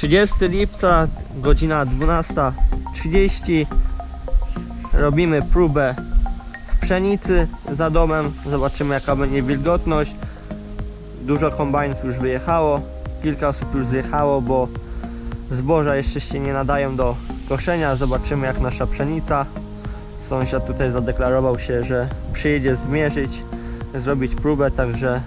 30 lipca, godzina 12.30 Robimy próbę w pszenicy za domem. Zobaczymy jaka będzie wilgotność. Dużo kombajnów już wyjechało. Kilka osób już zjechało, bo zboża jeszcze się nie nadają do koszenia. Zobaczymy jak nasza pszenica. Sąsiad tutaj zadeklarował się, że przyjedzie zmierzyć Zrobić próbę, także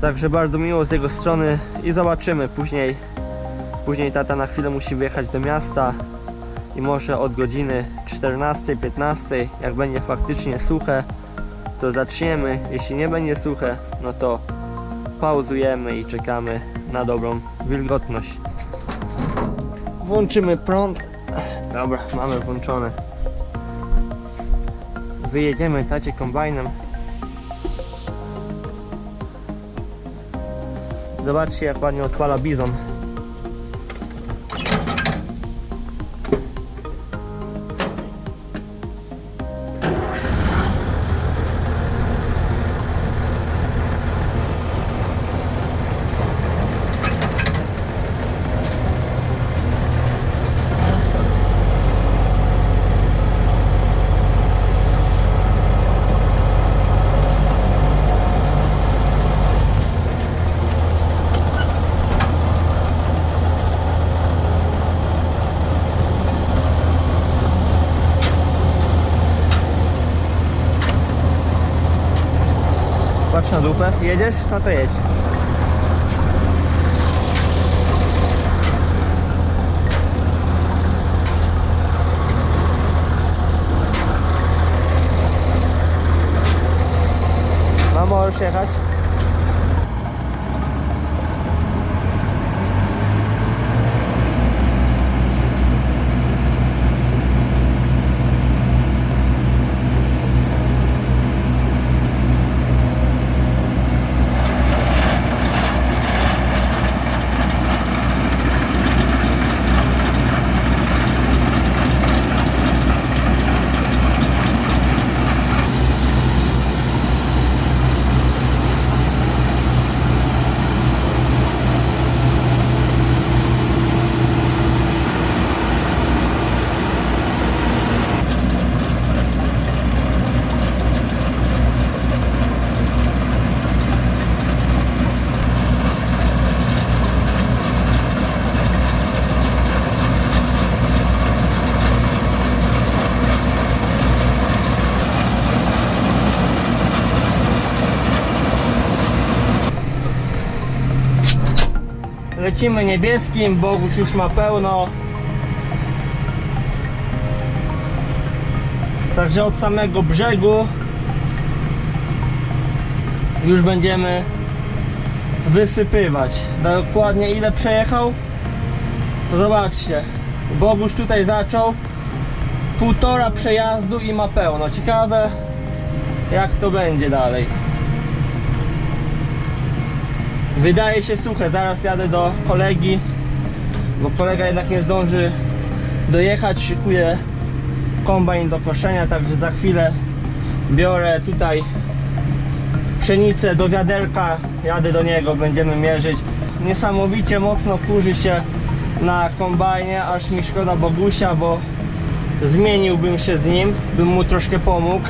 Także bardzo miło z jego strony i zobaczymy później Później tata na chwilę musi wyjechać do miasta i może od godziny 14-15, jak będzie faktycznie suche, to zaczniemy. Jeśli nie będzie suche, no to pauzujemy i czekamy na dobrą wilgotność. Włączymy prąd. Dobra, mamy włączone. Wyjedziemy tacie kombajnem. Zobaczcie jak ładnie odpala bizon. Patrz na dupę. Jedziesz? No to jedź. No możesz jechać. Lecimy niebieskim, Boguś już ma pełno. Także od samego brzegu już będziemy wysypywać. Dokładnie ile przejechał? Zobaczcie. Boguś tutaj zaczął półtora przejazdu i ma pełno. Ciekawe jak to będzie dalej. Wydaje się suche, zaraz jadę do kolegi, bo kolega jednak nie zdąży dojechać, szykuje kombajn do koszenia, także za chwilę biorę tutaj pszenicę do wiaderka, jadę do niego, będziemy mierzyć. Niesamowicie mocno kurzy się na kombajnie, aż mi szkoda Bogusia, bo zmieniłbym się z nim, bym mu troszkę pomógł,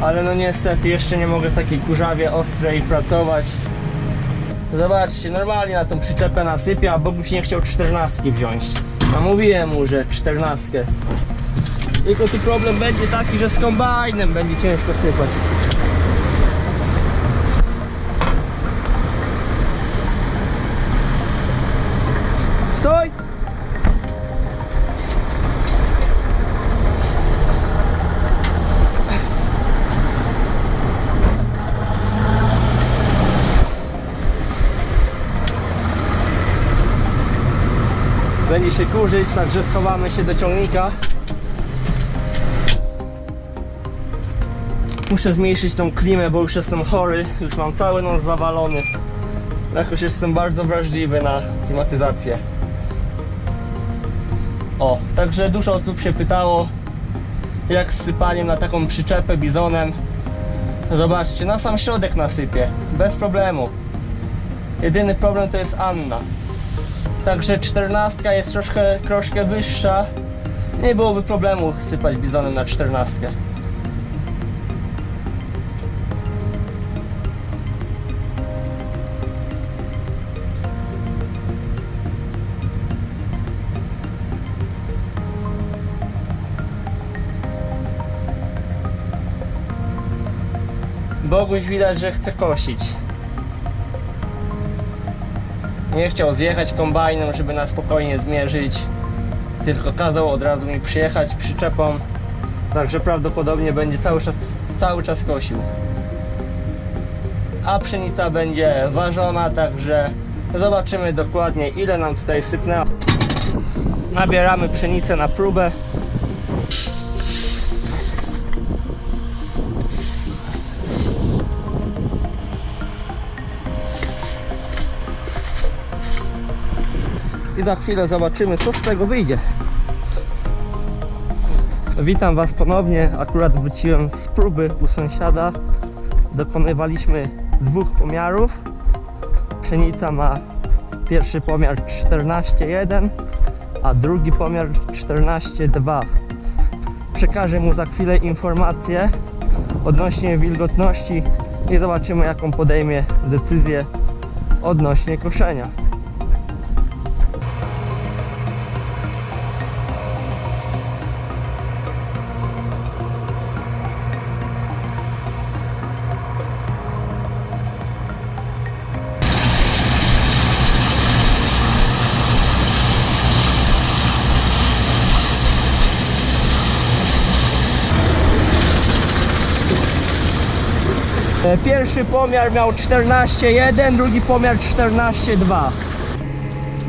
ale no niestety jeszcze nie mogę w takiej kurzawie ostrej pracować. Zobaczcie, normalnie na tą przyczepę nasypia, a Boguś nie chciał 14 wziąć. A mówiłem mu, że 14. Tylko tu problem będzie taki, że z kombajnem będzie ciężko sypać. Będzie się kurzyć, także schowamy się do ciągnika. Muszę zmniejszyć tą klimę, bo już jestem chory, już mam cały nos zawalony. Jakoś jestem bardzo wrażliwy na klimatyzację. O, także dużo osób się pytało, jak z sypaniem na taką przyczepę bizonem. Zobaczcie, na sam środek nasypię, bez problemu. Jedyny problem to jest Anna. Także 14 jest troszkę, troszkę wyższa. Nie byłoby problemu sypać bizonem na 14. Boguś widać, że chce kosić. Nie chciał zjechać kombajnem, żeby na spokojnie zmierzyć, tylko kazał od razu mi przyjechać przyczepą. Także prawdopodobnie będzie cały czas, cały czas kosił. A pszenica będzie ważona, także zobaczymy dokładnie ile nam tutaj sypnęło. Nabieramy pszenicę na próbę. I za chwilę zobaczymy co z tego wyjdzie. Witam Was ponownie, akurat wróciłem z próby u sąsiada. Dokonywaliśmy dwóch pomiarów. Pszenica ma pierwszy pomiar 14,1, a drugi pomiar 14,2. Przekażę mu za chwilę informacje odnośnie wilgotności i zobaczymy jaką podejmie decyzję odnośnie koszenia. Pierwszy pomiar miał 14,1, drugi pomiar 14,2.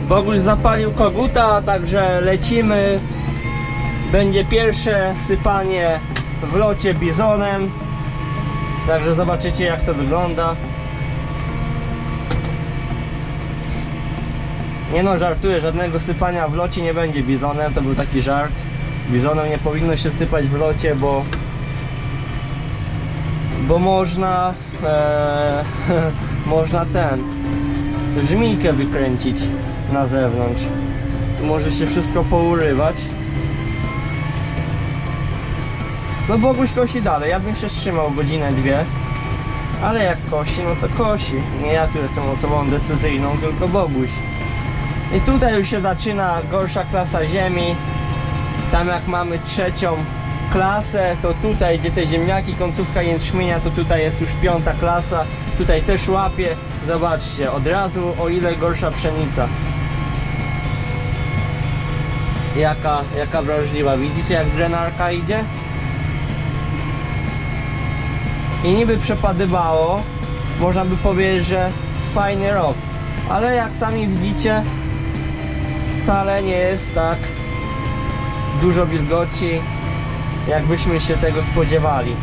Boguś zapalił koguta, także lecimy. Będzie pierwsze sypanie w locie bizonem. Także zobaczycie jak to wygląda. Nie no, żartuję, żadnego sypania w locie nie będzie bizonem, to był taki żart. Bizonem nie powinno się sypać w locie, bo bo można e, można ten żmijkę wykręcić na zewnątrz. Może się wszystko pourywać. No Boguś kosi dalej, ja bym się wstrzymał godzinę, dwie. Ale jak kosi, no to kosi. Nie ja tu jestem osobą decyzyjną, tylko Boguś. I tutaj już się zaczyna gorsza klasa ziemi. Tam jak mamy trzecią klasę, to tutaj gdzie te ziemniaki, końcówka jęczmienia, to tutaj jest już piąta klasa. Tutaj też łapie. Zobaczcie, od razu o ile gorsza pszenica. Jaka, jaka wrażliwa. Widzicie jak drenarka idzie? I niby przepadywało. Można by powiedzieć, że fajny rok. Ale jak sami widzicie, wcale nie jest tak dużo wilgoci, jakbyśmy się tego spodziewali.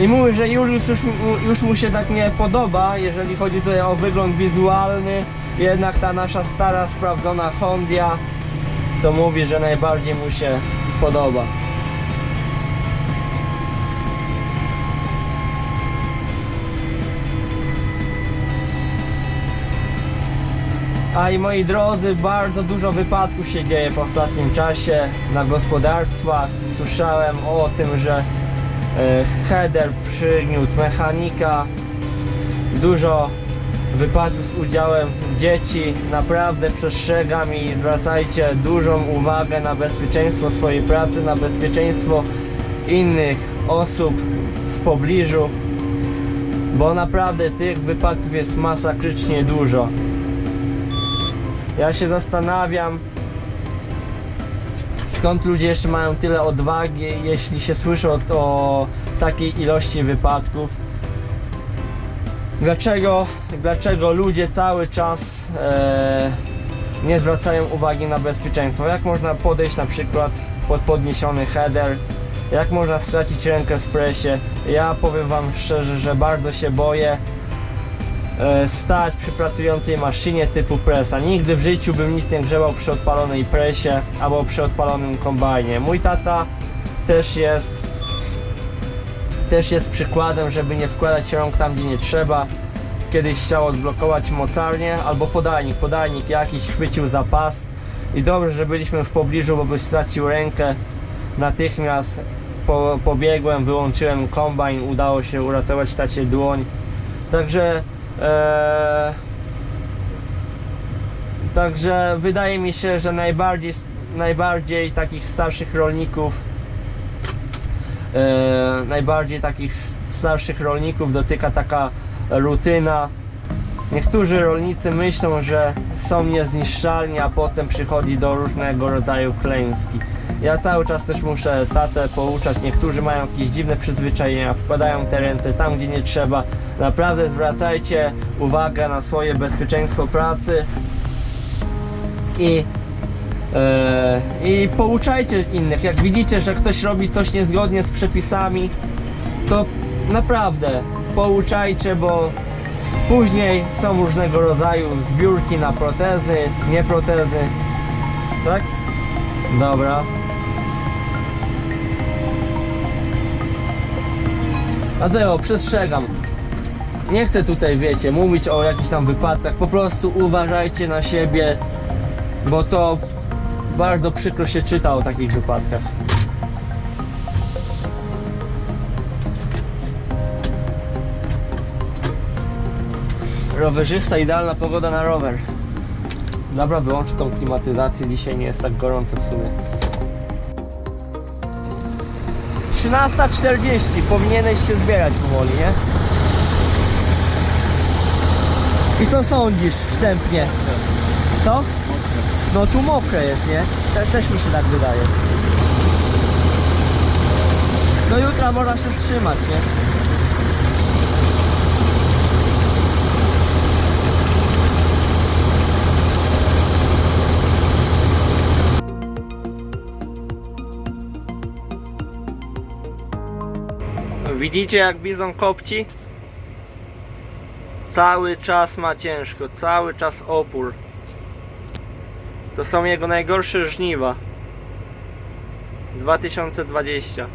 I mówi, że Julius już, już mu się tak nie podoba, jeżeli chodzi tutaj o wygląd wizualny. Jednak ta nasza stara, sprawdzona Hondia to mówi, że najbardziej mu się podoba. A i moi drodzy, bardzo dużo wypadków się dzieje w ostatnim czasie na gospodarstwach. Słyszałem o tym, że e, header przygniótł mechanika. Dużo wypadków z udziałem dzieci. Naprawdę przestrzegam i zwracajcie dużą uwagę na bezpieczeństwo swojej pracy, na bezpieczeństwo innych osób w pobliżu, bo naprawdę tych wypadków jest masakrycznie dużo. Ja się zastanawiam, skąd ludzie jeszcze mają tyle odwagi, jeśli się słyszy o, o takiej ilości wypadków. Dlaczego, dlaczego ludzie cały czas e, nie zwracają uwagi na bezpieczeństwo? Jak można podejść na przykład pod podniesiony header? Jak można stracić rękę w presie? Ja powiem Wam szczerze, że bardzo się boję stać przy pracującej maszynie typu presa. Nigdy w życiu bym nic nie grzebał przy odpalonej presie albo przy odpalonym kombajnie. Mój tata też jest też jest przykładem, żeby nie wkładać rąk tam, gdzie nie trzeba. Kiedyś chciał odblokować mocarnię albo podajnik, podajnik jakiś chwycił za pas i dobrze, że byliśmy w pobliżu, bo by stracił rękę. Natychmiast po, pobiegłem, wyłączyłem kombajn, udało się uratować tacie dłoń. Także e, Także wydaje mi się, że najbardziej, najbardziej takich starszych rolników e, najbardziej takich starszych rolników dotyka taka rutyna. Niektórzy rolnicy myślą, że są niezniszczalni, a potem przychodzi do różnego rodzaju klęski. Ja cały czas też muszę tatę pouczać. Niektórzy mają jakieś dziwne przyzwyczajenia, wkładają te ręce tam, gdzie nie trzeba. Naprawdę zwracajcie uwagę na swoje bezpieczeństwo pracy i, e, i pouczajcie innych. Jak widzicie, że ktoś robi coś niezgodnie z przepisami, to naprawdę pouczajcie, bo później są różnego rodzaju zbiórki na protezy, nie protezy. Tak? Dobra. Dlatego przestrzegam. Nie chcę tutaj, wiecie, mówić o jakichś tam wypadkach. Po prostu uważajcie na siebie, bo to bardzo przykro się czyta o takich wypadkach. Rowerzysta, idealna pogoda na rower. Dobra, wyłączę tą klimatyzację, dzisiaj nie jest tak gorąco w sumie. 13.40, powinieneś się zbierać powoli, nie? I co sądzisz wstępnie? Co? No tu mokre jest, nie? Te, też mi się tak wydaje. No jutra można się wstrzymać, nie? Widzicie jak bizon kopci? Cały czas ma ciężko, cały czas opór. To są jego najgorsze żniwa. 2020.